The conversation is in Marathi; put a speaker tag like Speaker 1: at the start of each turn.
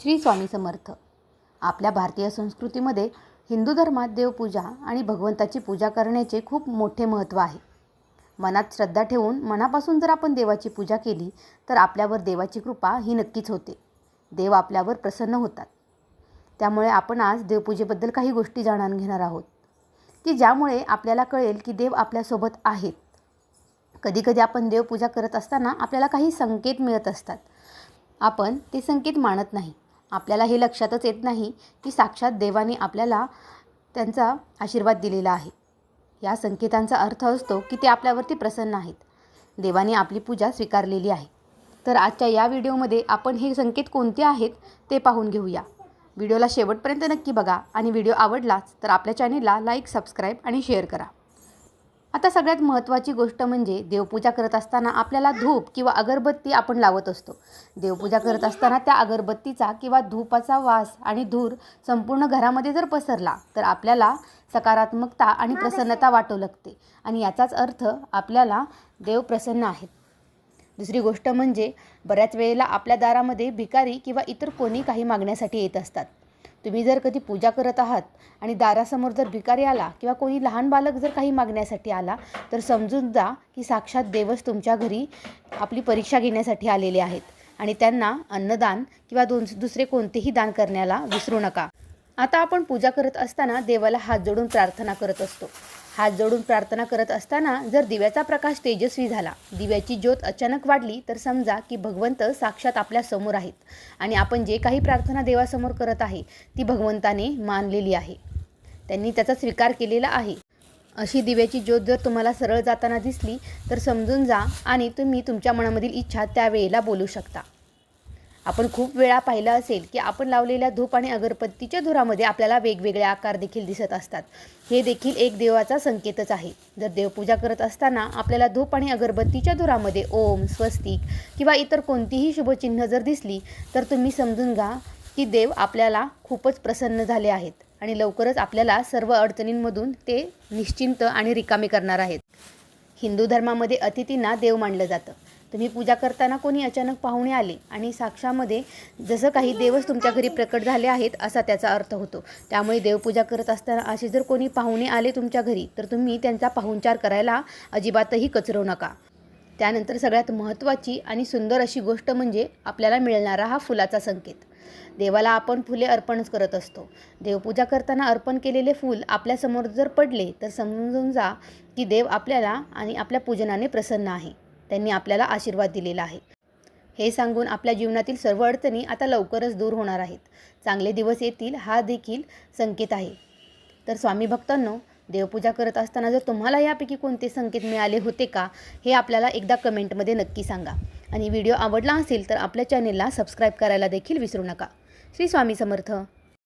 Speaker 1: श्री स्वामी समर्थ. आपल्या भारतीय संस्कृतीमध्ये हिंदू धर्मात देवपूजा आणि भगवंताची पूजा करण्याचे खूप मोठे महत्त्व आहे. मनात श्रद्धा ठेवून मनापासून जर आपण देवाची पूजा केली तर आपल्यावर देवाची कृपा ही नक्कीच होते. देव आपल्यावर प्रसन्न होतात. त्यामुळे आपण आज देवपूजेबद्दल काही गोष्टी जाणून घेणार आहोत. की ज्यामुळे आपल्याला कळेल की देव आपल्यासोबत आहेत. कधीकधी आपण देवपूजा करत असताना आपल्याला काही संकेत मिळत असतात. आपण ते संकेत मानत नाही. आपल्याला हे लक्षातच येत नाही की साक्षात देवाने आपल्याला त्यांचा आशीर्वाद दिलेला आहे. या संकेतांचा अर्थ असतो की ते आपल्यावरती प्रसन्न आहेत. देवाने आपली पूजा स्वीकारलेली आहे. तर आजच्या या व्हिडिओमध्ये आपण हे संकेत कोणते आहेत ते पाहून घेऊया. व्हिडिओला शेवटपर्यंत नक्की बघा आणि व्हिडिओ आवडलाच तर आपल्या चॅनेलला लाईक सबस्क्राईब आणि शेअर करा. आता सगळ्यात महत्त्वाची गोष्ट म्हणजे देवपूजा करत असताना आपल्याला धूप किंवा अगरबत्ती आपण लावत असतो. देवपूजा करत असताना त्या अगरबत्तीचा किंवा धूपाचा वास आणि धूर संपूर्ण घरामध्ये जर पसरला तर आपल्याला सकारात्मकता आणि प्रसन्नता वाटू लागते. आणि याचाच अर्थ आपल्याला देव प्रसन्न आहेत. दुसरी गोष्ट म्हणजे बऱ्याच वेळेला आपल्या दारामध्ये भिकारी किंवा इतर कोणी काही मागण्यासाठी येत असतात. तुम्ही जर कधी पूजा करत आहात आणि दारासमोर जर भिकारी आला किंवा कोणी लहान बालक जर काही मागण्यासाठी आला तर समजून जा की साक्षात देवच तुमच्या घरी आपली परीक्षा घेण्यासाठी आलेले आहेत आणि त्यांना अन्नदान किंवा दोन दुसरे कोणतेही दान करण्याला विसरू नका. आता आपण पूजा करत असताना देवाला हात जोडून प्रार्थना करत असतो. हात जोडून प्रार्थना करत असताना जर दिव्याचा प्रकाश तेजस्वी झाला दिव्याची ज्योत अचानक वाढली तर समजा की भगवंत साक्षात आपल्यासमोर आहेत आणि आपण जे काही प्रार्थना देवासमोर करत आहे ती भगवंताने मानलेली आहे. त्यांनी त्याचा स्वीकार केलेला आहे. अशी दिव्याची ज्योत जर तुम्हाला सरळ जाताना दिसली तर समजून जा आणि तुम्ही तुमच्या मनामधील इच्छा त्यावेळेला बोलू शकता. आपण खूप वेळा पाहिलं असेल की आपण लावलेल्या धूप आणि अगरबत्तीच्या धुरामध्ये आपल्याला वेगवेगळे आकार देखील दिसत असतात. हे देखील एक देवाचा संकेतच आहे. जर देवपूजा करत असताना आपल्याला धूप आणि अगरबत्तीच्या धुरामध्ये ओम स्वस्तिक किंवा इतर कोणतीही शुभचिन्ह जर दिसली तर तुम्ही समजून घ्या की देव आपल्याला खूपच प्रसन्न झाले आहेत आणि लवकरच आपल्याला सर्व अडचणींमधून ते निश्चिंत आणि रिकामे करणार आहेत. हिंदू धर्मामध्ये अतिथींना देव मानलं जातं. तुम्ही पूजा करताना कोणी अचानक पाहुणे आले आणि साक्षामध्ये जसं काही देवच तुमच्या घरी प्रकट झाले आहेत असा त्याचा अर्थ होतो. त्यामुळे देवपूजा करत असताना असे जर कोणी पाहुणे आले तुमच्या घरी तर तुम्ही त्यांचा पाहुणचार करायला अजिबातही कचरवू नका. त्यानंतर सगळ्यात महत्त्वाची आणि सुंदर अशी गोष्ट म्हणजे आपल्याला मिळणारा हा फुलाचा संकेत. देवाला आपण फुले अर्पणच करत असतो. देवपूजा करताना अर्पण केलेले फूल आपल्यासमोर जर पडले तर समजून जा की देव आपल्याला आणि आपल्या पूजनाने प्रसन्न आहे. त्यांनी आपल्याला आशीर्वाद दिलेला आहे. हे सांगून आपल्या जीवनातील सर्व अडचणी आता लवकरच दूर होणार आहेत. चांगले दिवस येतील हा देखील संकेत आहे. तर स्वामी भक्तांनो देवपूजा करत असताना जर तुम्हाला यापैकी कोणते संकेत मिळाले होते का हे आपल्याला एकदा कमेंटमध्ये नक्की सांगा. आणि व्हिडिओ आवडला असेल तर आपल्या चॅनेलला सबस्क्राईब करायला देखील विसरू नका. श्री स्वामी समर्थ.